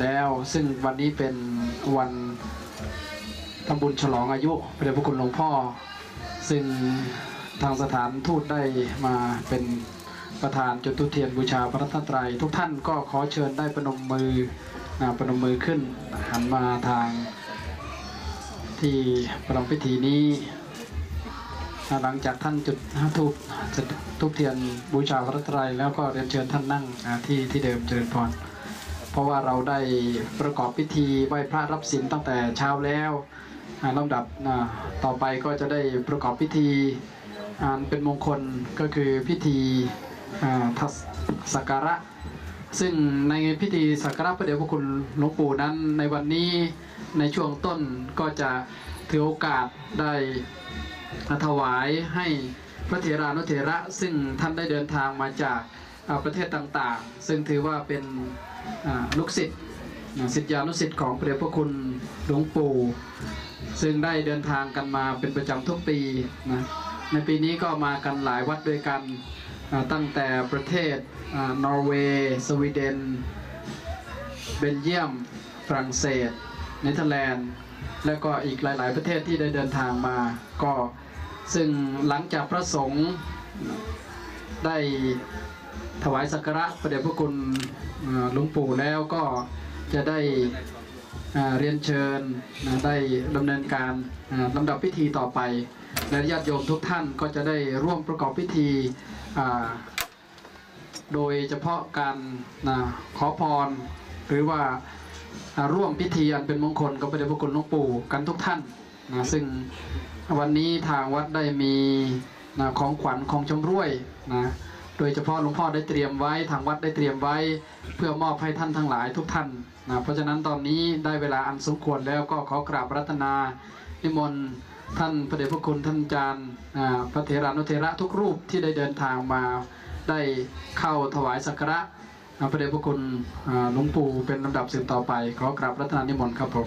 แล้ว ซึ่งวันนี้เป็นวันทำบุญฉลองอายุพระเดชพระคุณหลวงพ่อ ซึ่งทางสถานทูตได้มาเป็นประธานจุดทุเทียนบูชาพระรัตนตรัย ทุกท่านก็ขอเชิญได้ประนมมือนะประนมมือขึ้นหันมาทางที่ประรำพิธีนี้ หลังจากท่านจุดทูบทูบเทียนบูชาพระรัตนตรัยแล้วก็เรียนเชิญท่านนั่งที่ที่เดิมเจริญพร เพราะว่าเราได้ประกอบพิธีไหว้พระรับศีลตั้งแต่เช้าแล้วลำดับต่อไปก็จะได้ประกอบพิธีอ่าเป็นมงคลก็คือพิธีทัศสักการะ ซึ่งในพิธีสักการะพระเดชพระคุณหลวงปู่นั้นในวันนี้ในช่วงต้นก็จะถือโอกาสได้ถวายให้พระเถรานุเถระ ซึ่งท่านได้เดินทางมาจากประเทศต่างๆ ซึ่งถือว่าเป็น ลูกศิษย์ศิษยานุศิษย์ของพระเดชพระคุณหลวงปู่ ซึ่งได้เดินทางกันมาเป็นประจำทุกปีนะในปีนี้ก็มากันหลายวัดด้วยกันตั้งแต่ประเทศอนอร์เวย์ สวีเดน เบลเยียม ฝรั่งเศส เนเธอร์แลนด์ และก็อีกหลาย ๆ ประเทศที่ได้เดินทางมา ก็ซึ่งหลังจากพระสงฆ์ได้ถวายสักการะพระเดชพระคุณ หลวงปู่แล้วก็จะได้เรียนเชิญได้ดำเนินการลำดับพิธีต่อไป และญาติโยมทุกท่านก็จะได้ร่วมประกอบพิธี โดยเฉพาะการขอพร หรือว่าอ่าร่วมพิธีอันเป็นมงคลกับพระเดชพระคุณหลวงปู่กันทุกท่านนะซึ่งวันนี้ทางวัดได้มีนะของขวัญของชำร่วยนะ โดยเฉพาะหลวงพ่อได้เตรียมไว้ทางวัดได้เตรียมไว้ เพื่อมอบให้ท่านทั้งหลายทุกท่านนะเพราะฉะนั้นตอนนี้ได้เวลาอันสมควรแล้วก็ขอกราบรัตนานิมนต์ท่านพระเดชพระคุณท่านอาจารย์พระเถรานุเถระทุกรูปที่ได้เดินทางมาได้เข้าถวายสักการะพระเดชพระคุณหลวงปู่เป็นลำดับสืบต่อไป ขอกราบรัตนานิมนต์ครับผม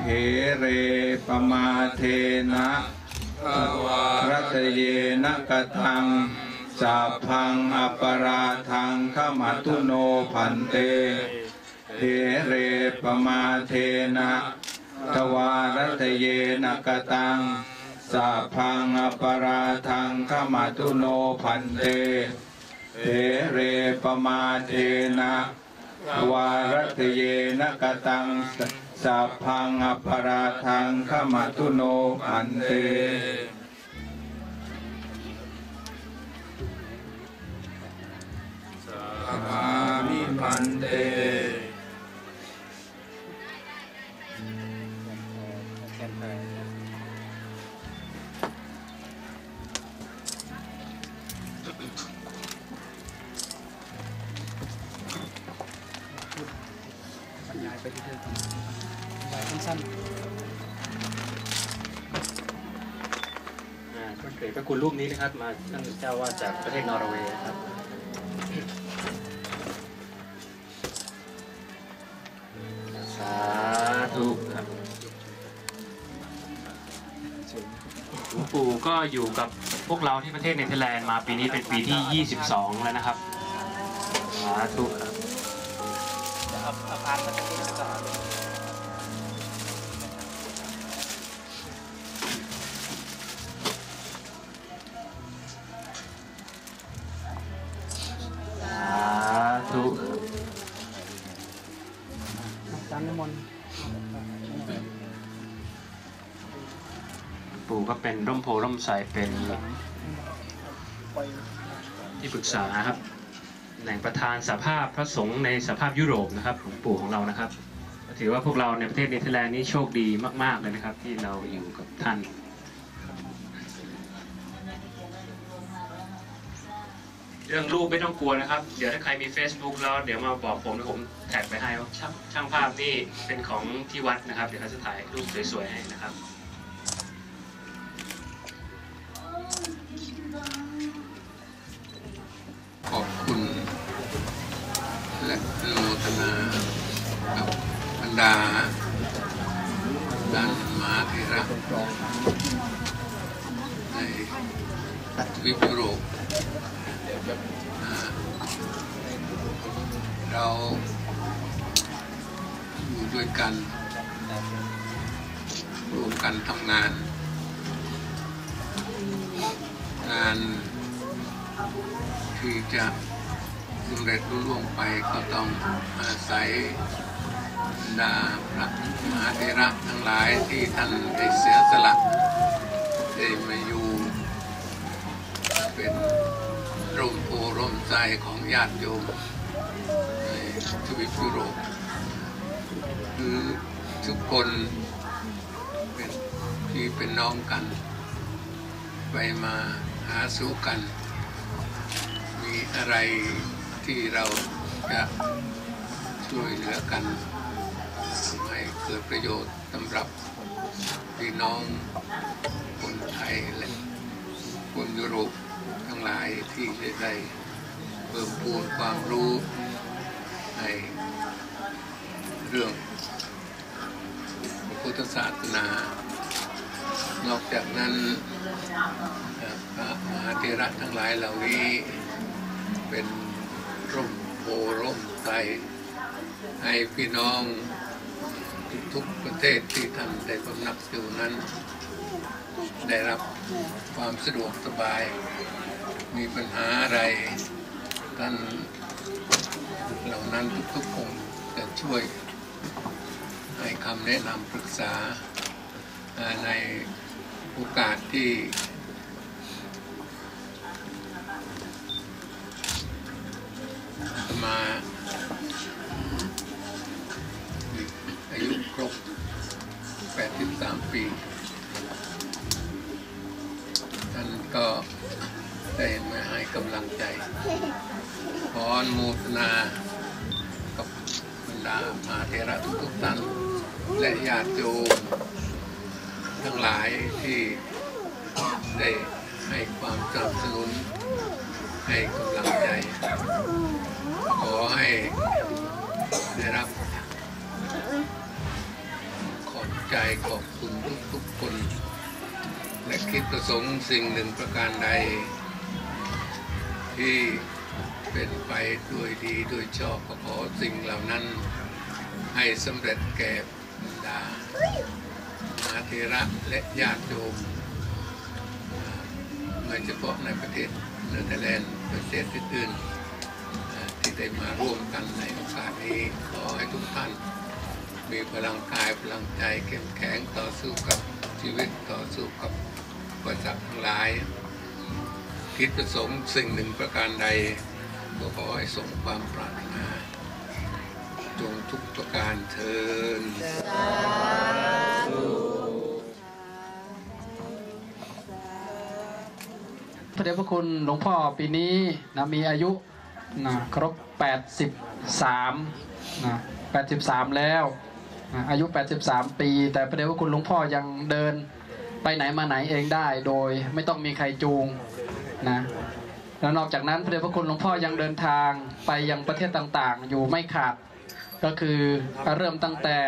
เทเรปมาเทนะรัตเยนะกตังสัพพังอปราทังขมัตุโนพันเตเทเรปมาเทนะทวารัตเยนะกตังสัพพังอปราทังขมัตุโนพันเตเทเรปมาเทนะวารัตเยนะกตัง สัพพังอปราทังขมัตุโนพันเตสามิพันเตไปที่เดิม บรรยายสั้นอ่าก็เกิดพระคุณรูปนี้นะครับ มาท่านเจ้าว่าจากประเทศนอร์เวย์ครับสาธุครับหลวงปู่ก็อยู่กับพวกเราที่ประเทศเนเธอร์แลนด์มาปีนี้เป็นปีที่ 22 แล้วนะครับสาธุครับ ก็เป็นร่มโพร่มใสเป็นที่ปรึกษาครับแหล่งประธานสภาพพระสงฆ์ในสภาพยุโรปนะครับหลวงปู่ของเรานะครับ ถือว่าพวกเราในประเทศเนเธอร์แลนด์นี้โชคดีมากๆเลยนะครับ ที่เราอยู่กับท่านยรื่องรูปไม่ต้องกลัวนะครับ เดี๋ยวถ้าใครมี Facebook แล้วเดี๋ยวมาบอกผมแล้วผมแท็กไปให้ว่าช่างภาพนี่เป็นของที่วัดนะครับ เดี๋ยวเขาจะถ่ายรูปสวยๆให้นะครับ ด้านมหาเถระในทวิปยุโรปเราอยู่ด้วยกันร่วมกันทำงาน งานที่จะสำเร็จรุ่วงไปก็ต้องอาศัย ดาพระมหาเถระทั้งหลายที่ท่านได้เสียสละได้มาอยู่เป็นร่มโพร่มใจของญาติโยมในทวีปยุโรปคือทุกคนเป็นพี่เป็นน้องกัน ไปมาหาสู้กัน มีอะไรที่เราจะช่วยเหลือกัน กิดประโยชน์สำหรับพี่น้องคนไทยและคนยุโรปทั้งหลายที่ได้เพิ่มพูนความรู้ในเรื่องพุทธศาสนา นอกจากนั้นพระมหาเถระทั้งหลายเหล่านี้เป็นร่มโพร่มไทรให้พี่น้อง ทุกประเทศที่ท่านได้พำนักอยู่นั้น ได้รับความสะดวกสบาย มีปัญหาอะไรท่านเหล่านั้นทุกๆองค์จะช่วยให้คำแนะนำปรึกษาในโอกาสที่ ได้มาให้กำลังใจ ขออนุโมทนา กับบรรดามหาเทระทุกท่านและญาติโยมทั้งหลายที่ได้ให้ความสนับสนุน ให้กำลังใจ ขอให้ได้รับขอบใจขอบคุณทุกๆคนและคิดประสงค์สิ่งหนึ่งประการใด ที่เป็นไปด้วยดีด้วยชอบก็ขอสิ่งเหล่านั้น ให้สำเร็จแก่บรรดามาเทระและญาติโยมอ่าไม่เฉพาะในประเทศเนเธอร์แลนด์ประเทศอื่นๆที่ได้มาร่วมกันในโอกาสนี้ขอให้ทุกท่าน มีพลังกายพลังใจเข้มแข็งต่อสู้กับชีวิตต่อสู้กับอุปสรรคทั้งหลาย คิดประสงค์สิ่งหนึ่งประการใด ก็ขอให้สมความปรารถนา จงทุกประการเทินพระเดชพระคุณหลวงพ่อปีนี้นะมีอายุนะครบ 83นะ83 แล้วนะอายุ 83 ปี แต่พระเดชพระคุณหลวงพ่อยังเดินไปไหนมาไหนเองได้โดยไม่ต้องมีใครจูง นะแล้วนอกจากนั้นพระเดชพระคุณหลวงพ่อยังเดินทางไปยังประเทศต่างๆ อยู่ไม่ขาดก็คือเริ่มตั้งแต่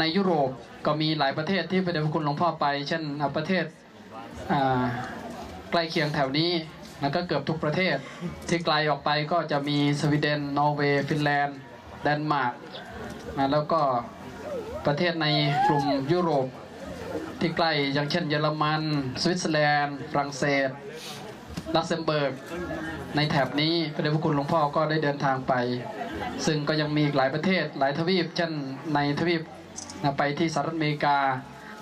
ในยุโรปก็มีหลายประเทศที่พระเดชพระคุณหลวงพ่อไป เช่นประเทศใกล้เคียงแถวนี้แล้วก็เกือบทุกประเทศที่ไกลออกไปก็จะมีสวีเดน นอร์เวย์ ฟินแลนด์เดนมาร์กนะแล้วก็ประเทศในกลุ่มยุโรปที่ใกล้อย่างเช่นเยอรมัน สวิตเซอร์แลนด์ฝรั่งเศส ลักเซมเบิร์ก ในแถบนี้พระเดชพระคุณหลวงพ่อก็ได้เดินทางไป ซึ่งก็ยังมีอีกหลายประเทศหลายทวีป เช่นในทวีปไปที่สหรัฐอเมริกา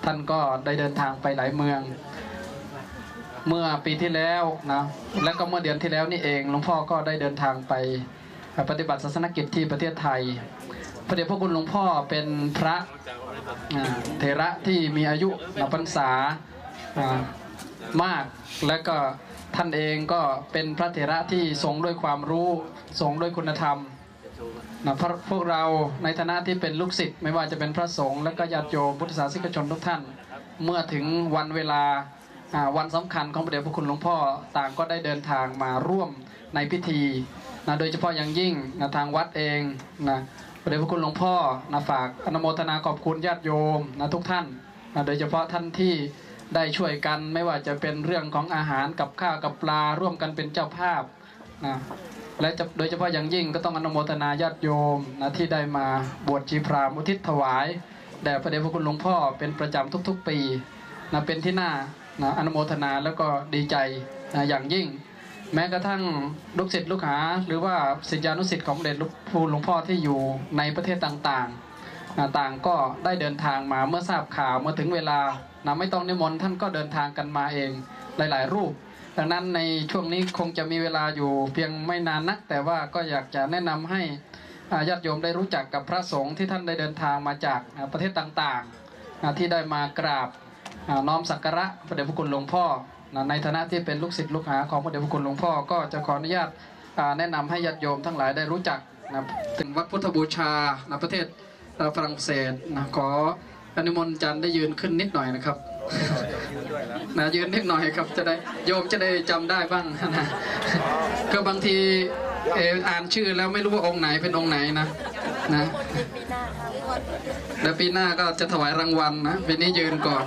ท่านก็ได้เดินทางไปหลายเมือง เมื่อปีที่แล้วนะแล้วก็เมื่อเดือนที่แล้วนี่เองหลวงพ่อก็ได้เดินทางไปปฏิบัติศาสนกิจที่ประเทศไทย พระเดชพระคุณหลวงพ่อเป็นพระเถระที่มีอายุนับพรรษามากและก็ ท่านเองก็เป็นพระเถระที่ทรงด้วยความรู้ทรงด้วยคุณธรรมนะพวกพวกเราในฐานะที่เป็นลูกศิษย์ไม่ว่าจะเป็นพระสงฆ์และก็ญาติโยมพุทธศาสนิกชนทุกท่าน เมื่อถึงวันเวลาวันสำคัญของพระเดชพระคุณหลวงพ่อต่างก็ได้เดินทางมาร่วมในพิธีนะโดยเฉพาะอย่างยิ่งนะทางวัดเองนะพระเดชพระคุณหลวงพ่อนะฝากอนุโมทนาขอบคุณญาติโยมนะทุกท่านนะโดยเฉพาะท่านที่ ได้ช่วยกันไม่ว่าจะเป็นเรื่องของอาหารกับข้าวกับปลาร่วมกันเป็นเจ้าภาพนะและโดยเฉพาะอย่างยิ่งก็ต้องอนุโมทนาญาติโยมนะที่ได้มาบวชชีพราหมณ์อุทิศถวายแด่พระเดชพระคุณหลวงพ่อเป็นประจำทุกๆปีนะเป็นที่น่านะอนุโมทนาแล้วก็ดีใจนะอย่างยิ่ง แม้กระทั่งลูกศิษย์ลูกหา หรือว่าศิษยานุศิษย์ของเดชพระคุณหลวงพ่อที่อยู่ในประเทศต่างๆนะต่างก็ได้เดินทางมาเมื่อทราบข่าวเมื่อถึงเวลา นะไม่ต้องนิมนต์ท่านก็เดินทางกันมาเองหลาย ๆ รูป ดังนั้นในช่วงนี้คงจะมีเวลาอยู่เพียงไม่นานนัก แต่ว่าก็อยากจะแนะนำให้ญาติโยมได้รู้จักกับพระสงฆ์ที่ท่านได้เดินทางมาจากประเทศต่างๆ ที่ได้มากราบน้อมสักการะพระเดชพระคุณหลวงพ่อ ในฐานะที่เป็นลูกศิษย์ลูกหาของพระเดชพระคุณหลวงพ่อก็จะขออนุญาตแนะนำให้ญาติโยมทั้งหลายได้รู้จักถึงวัดพุทธบูชาในประเทศฝรั่งเศสนะขอ อนุโมทนาจันทร์ได้ยืนขึ้นนิดหน่อยนะครับนะยืนนิดหน่อยครับจะได้โยมจะได้จำได้บ้างนะก็บางทีเอออ่านชื่อแล้วไม่รู้ว่าองค์ไหนเป็นองค์ไหนนะนะแล้วปีหน้าก็จะถวายรางวัลนะปีนี้ยืนก่อน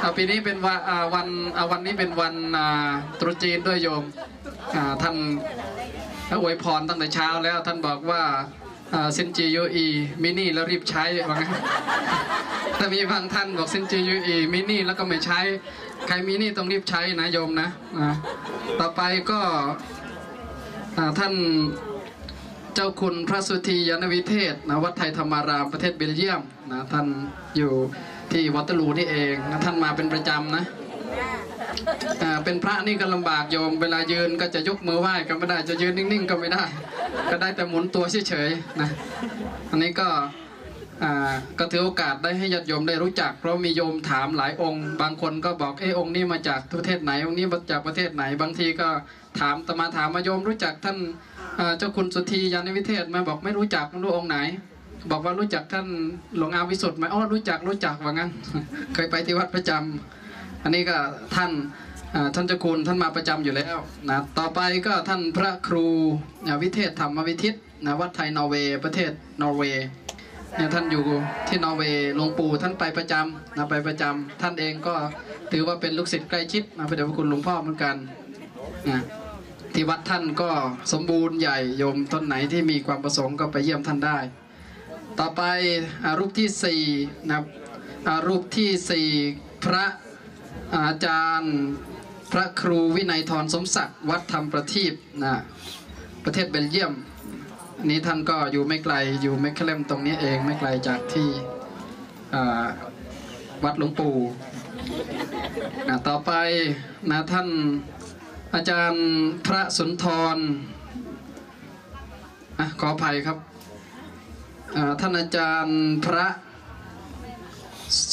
เอาปีนี้เป็นวันอ่าวันอ่าวันนี้เป็นวันอ่าตรุษจีนด้วยโยมอ่าท่านอวยพรตั้งแต่เช้าแล้วท่านบอกว่า ซินจียูอีมินี่แล้วรีบใช้ว่างั้นถ้ามีบางท่านบอกซินจียูอีมินี่แล้วก็ไม่ใช้ ใครมีนี่ต้องรีบใช้นะโยมนะต่อไปก็ท่านเจ้าคุณพระสุธียานวิเทศนะวัดไทยธรรมารามประเทศเบลเยียมนะท่านอยู่ที่วัตลูนี่เองนะท่านมาเป็นประจำนะ เป็นพระนี่ก็ลำบากโยม เวลายืนก็จะยกมือไหว้ก็ไม่ได้ จะยืนนิ่งๆ ก็ไม่ได้ ก็ได้แต่หมุนตัวเฉยๆนะอันนี้ก็ก็ถือโอกาสได้ให้ญาติโยมได้รู้จัก เพราะมีโยมถามหลายองค์ บางคนก็บอกเออองค์นี้มาจากประเทศไหน องค์นี้มาจากประเทศไหน บางทีก็ถามตมาถามมาโยมรู้จักท่านเจ้าคุณสุธียานวิเทศไหมาบอกไม่รู้จักไม่รู้องค์ไหน บอกว่ารู้จักท่านหลวงอาวิสุทธ์ไหมอ๋อรู้จักรู้จักว่างั้น เคยไปที่วัดประจำ อันนี้ก็ท่านท่านเจ้าคุณท่านมาประจำอยู่แล้วนะต่อไปก็ท่านพระครูวิเทศธรรมวิทิตนะวัดไทยนอร์เวย์ประเทศนอร์เวย์เนี่ยท่านอยู่ที่นอร์เวย์หลวงปู่ท่านไปประจำนะไปประจำท่านเองก็ถือว่าเป็นลูกศิษย์ใกล้ชิดนะพระเดชพระคุณหลวงพ่อเหมือนกันนะที่วัดท่านก็สมบูรณ์ใหญ่โยมต้นไหนที่มีความประสงค์ก็ไปเยี่ยมท่านได้ ต่อไปอรูปที่สี่นะรูปที่สี่พระ อาจารย์พระครูวินัยทรสมศักดิ์วัดธรรมประทีปนะประเทศเบลเยียมอันนี้ท่านก็อยู่ไม่ไกลอยู่ไม่เคลมตรงนี้เองไม่ไกลจากที่วัดหลวงปู่นะต่อไปนะท่านอาจารย์พระสุนทรอะขออภัยครับท่านอาจารย์พระ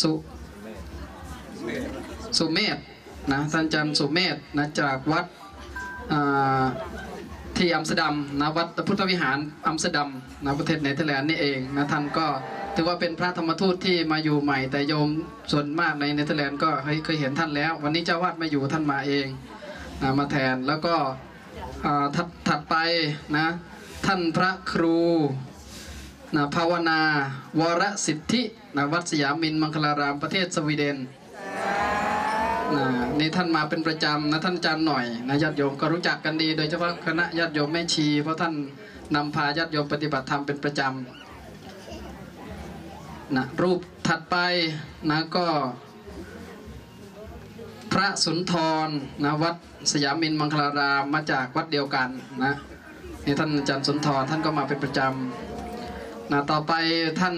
สุ สุเมธนะท่านอาจารย์สุเมธนะจากวัดที่อัมสเตอร์ดัมนะวัดพุทธวิหารอัมสเตอร์ดัมนะประเทศเนเธอร์แลนด์นี่เองนะท่านก็ถือว่าเป็นพระธรรมทูตที่มาอยู่ใหม่ แต่โยมส่วนมากในเนเธอร์แลนด์ก็เคยเห็นท่านแล้ว วันนี้เจ้าวาดมาอยู่ท่านมาเองนะมาแทนแล้วก็ถัดถัดไปนะท่านพระครูนะภาวนาวรสิทธินะวัดสยามินมังคลารามประเทศสวีเดน นะนี่ท่านมาเป็นประจำนะท่านอาจารย์หน่อยนะญาติโยมก็รู้จักกันดี โดยเฉพาะคณะญาติโยมแม่ชี เพราะท่านนำพาญาติโยมปฏิบัติธรรมเป็นประจำนะรูปถัดไปนะก็พระสุนทรนะวัดสยามินมังคลารามมาจากวัดเดียวกันนะนี่ท่านอาจารย์สุนทรท่านก็มาเป็นประจำนะต่อไปท่าน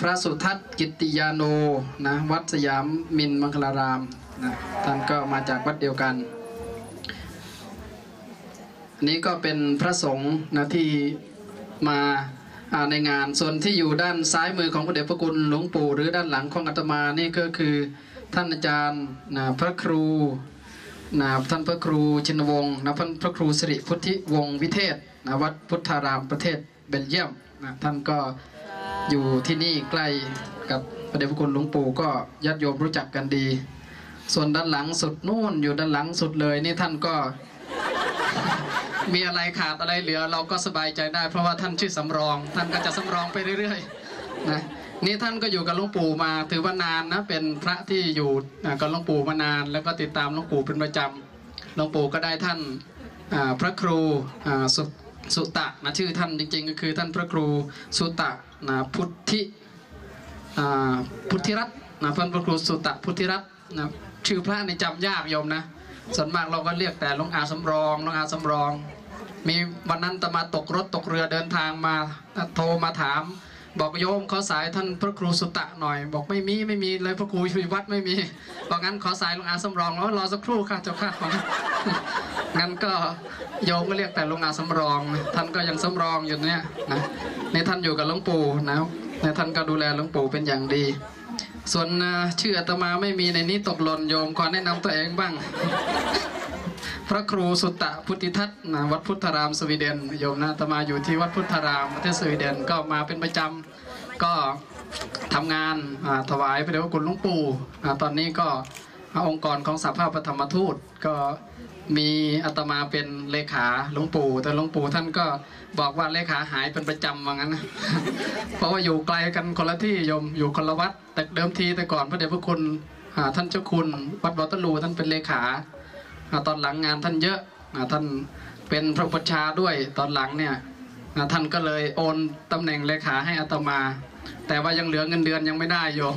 พระสุทัศน์กิติยาโนนะวัดสยามมินมังคลารามนะท่านก็มาจากวัดเดียวกันนี้ก็เป็นพระสงฆ์นะที่มาอ่าในงานส่วนที่อยู่ด้านซ้ายมือของพระเดชพระคุณหลวงปู่หรือด้านหลังของอาตมานี่ก็คือท่านอาจารย์นะพระครูนะท่านพระครูชินวงศ์นะท่านพระครูสิริพุทธิวงศ์วิเทศนะวัดพุทธารามประเทศเบลเยียมนะท่านก็ อยู่ที่นี่ใกล้กับพระเดชพระคุณหลวงปู่ก็ญาติโยมรู้จักกันดี ส่วนด้านหลังสุดนู่นอยู่ด้านหลังสุดเลยนี่ท่านก็ มีอะไรขาดอะไรเหลือ เราก็สบายใจได้ เพราะว่าท่านชื่อสำรอง ท่านก็จะสำรองไปเรื่อยๆนะนี่ท่านก็อยู่กับหลวงปู่มาถือว่านานนะเป็นพระที่อยู่กับหลวงปู่มานาน แล้วก็ติดตามหลวงปู่เป็นประจำหลวงปู่ก็ได้ท่านพระครูสุ สุตะนะชื่อท่านจริงๆ ก็คือท่านพระครูสุตะนะพุทธิพุทธิรัตน์นะท่านพระครูสุตะพุทธิรัตน์นะชื่อพระในจำยากโยมนะส่วนมากเราก็เรียกแต่หลวงอาสำรองหลวงอาสำรอง มีวันนั้นตมาตกรถตกเรือเดินทางมาโทรมาถาม บอกโยมขอสายท่านพระครูสุตะหน่อย บอกไม่มีไม่มีเลยพระครูอยู่วัดไม่มีบอกงั้นขอสายหลวงอาสำรองแล้วรอสักครู่ค่ะเจ้าค่ะงั้นก็โยมก็เรียกแต่หลวงอาสำรอง ท่านก็ยังสำรองอยู่เนี่ยนะในท่านอยู่กับหลวงปู่นะในท่านก็ดูแลหลวงปู่เป็นอย่างดี ส่วนชื่ออาตมาไม่มีในนี้ตกหล่นโยมขอแนะนำตัวเองบ้าง ระครูสุตตะพุทธิทัตนะวัดพุทธารามสวีเดนโยมนะอาตมาอยู่ที่วัดพุทธารามประเทศสวีเดนก็มาเป็นประจำก็ทำงานถวายพระเดชพระคุณหลวงปู่ตอนนี้ก็องค์กรของสหภาพพระธรรมทูตก็มีอาตมาเป็นเลขาหลวงปู่ แต่หลวงปู่ท่านก็บอกว่าเลขาหายเป็นประจำว่างั้นนะเพราะว่าอยู่ไกลกันคนละที่โยมอยู่คนละวัดแต่เดิมทีแต่ก่อนพระเดชพระคุณท่านเจ้าคุณวัดบอตลูท่านเป็นเลขา ตอนหลังงานท่านเยอะท่านเป็นพระปชาด้วยตอนหลังเนี่ยท่านก็เลยโอนตำแหน่งเลขาให้อาตมา แต่ว่ายังเหลือเงินเดือนยังไม่ได้โยม